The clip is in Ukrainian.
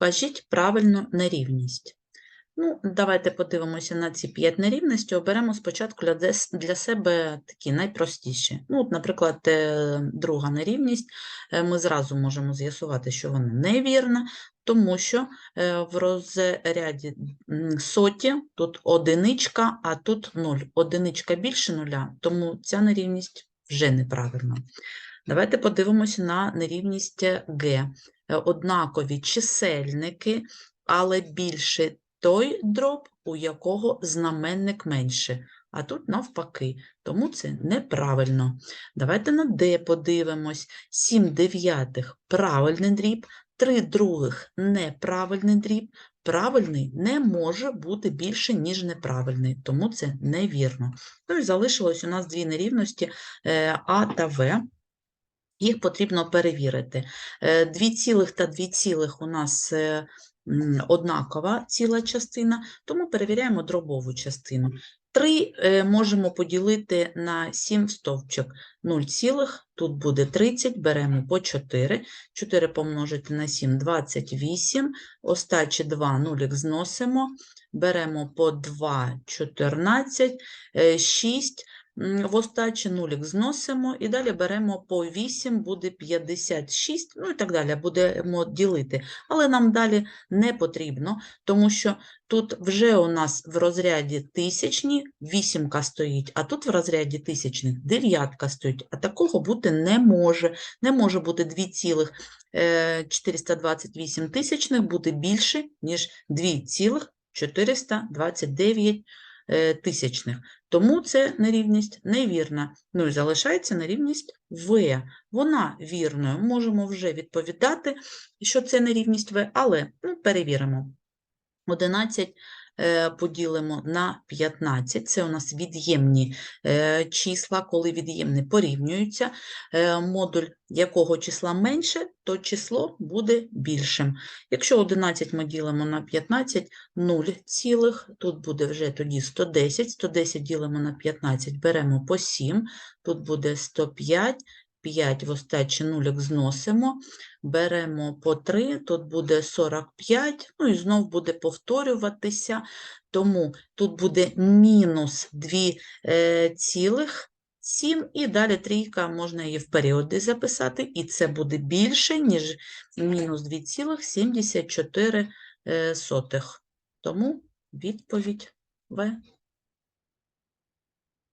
Вкажіть правильну нерівність. Ну, давайте подивимося на ці п'ять нерівностей. Оберемо спочатку для, себе такі найпростіші. Ну, от, наприклад, друга нерівність. Е, Ми зразу можемо з'ясувати, що вона невірна, тому що е, в розряді соті тут одиничка, а тут нуль. Одиничка більше нуля, тому ця нерівність вже неправильно. Давайте подивимося на нерівність Г. Е, Однакові чисельники, але більше той дроб, у якого знаменник менше. А тут навпаки, тому це неправильно. Давайте на Д подивимось. 7 дев'ятих – правильний дріб, 3 других – неправильний дріб. Правильний не може бути більше, ніж неправильний, тому це невірно. Ну і залишилось у нас дві нерівності е, А та В. Їх потрібно перевірити. Е, Дві цілих та дві цілих у нас е, однакова ціла частина, тому перевіряємо дробову частину. 3 можемо поділити на 7 стовпчик. 0 цілих, тут буде 30, беремо по 4. 4 помножити на 7 – 28. Остачі 2 нулік зносимо. Беремо по 2 – 14, 6 М, В остачі нулік зносимо і далі беремо по 8, буде 56, ну і так далі, будемо ділити. Але нам далі не потрібно, тому що тут вже у нас в розряді тисячні вісімка стоїть, а тут в розряді тисячних дев'ятка стоїть, а такого бути не може. Не може бути 2,428 тисячних буде більше, ніж 2,429 е, тисячних. Тому це нерівність невірна. Ну і залишається нерівність В. Вона вірною. Можемо вже відповідати, що це нерівність В, але ну, перевіримо. 11 е, поділимо на 15. Це у нас від'ємні е, числа, коли від'ємні порівнюються. Е, Модуль якого числа менше, то число буде більшим. Якщо 11 ми ділимо на 15, 0 цілих, тут буде вже тоді 110, 110 ділимо на 15, беремо по 7, тут буде 105, 5 в остачі нулік зносимо, беремо по 3, тут буде 45, ну і знов буде повторюватися, тому тут буде мінус 2 е, цілих 7, і далі трійка, можна її в періоди записати, і це буде більше, ніж мінус 2,74. е. Тому відповідь В.